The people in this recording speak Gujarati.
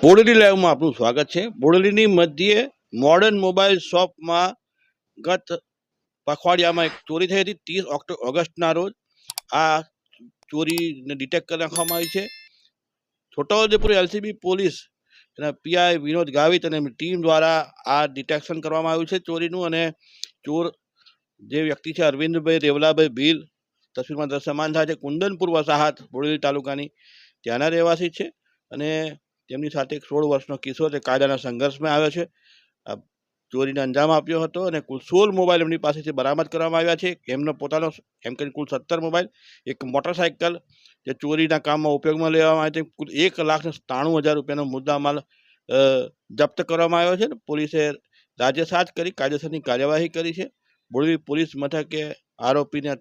બોડેલી લાઈવમાં આપનું સ્વાગત છે. બોડેલીની મધ્યે મોડર્ન મોબાઈલ શોપમાં ગત પખવાડિયામાં એક ચોરી થઈ હતી. ત્રીસ ઓક્ટો, ઓગસ્ટના રોજ આ ચોરીને ડિટેક્ટ કરી નાખવામાં આવી છે. છોટાઉદેપુર એલસીબી પોલીસ એના પીઆઈ વિનોદ ગાવિત અને ટીમ દ્વારા આ ડિટેક્શન કરવામાં આવ્યું છે ચોરીનું અને ચોર જે વ્યક્તિ છે અરવિંદભાઈ રેવલાભાઈ ભીલ તસવીરમાં દ્રશ્યમાન થાય છે. કુંદનપુર વસાહત બોડેલી તાલુકાની ત્યાંના રહેવાસી છે અને તેમની સાથે એક સોળ વર્ષનો કિશોર તે કાયદાના સંઘર્ષમાં આવ્યો છે. ચોરીને અંજામ આપ્યો હતો અને કુલ સોળ મોબાઈલ એમની પાસેથી બરામદ કરવામાં આવ્યા છે. એમનો પોતાનો એમ કરીને કુલ સત્તર મોબાઈલ, એક મોટરસાઇકલ જે ચોરીના કામમાં ઉપયોગમાં લેવામાં આવે છે. કુલ એક લાખ ત્રાણું હજાર રૂપિયાનો મુદ્દામાલ જપ્ત કરવામાં આવ્યો છે. ને પોલીસે રાજ્ય સાત કરી, કાયદેસરની કાર્યવાહી કરી છે. બોરવી પોલીસ મથકે આરોપીને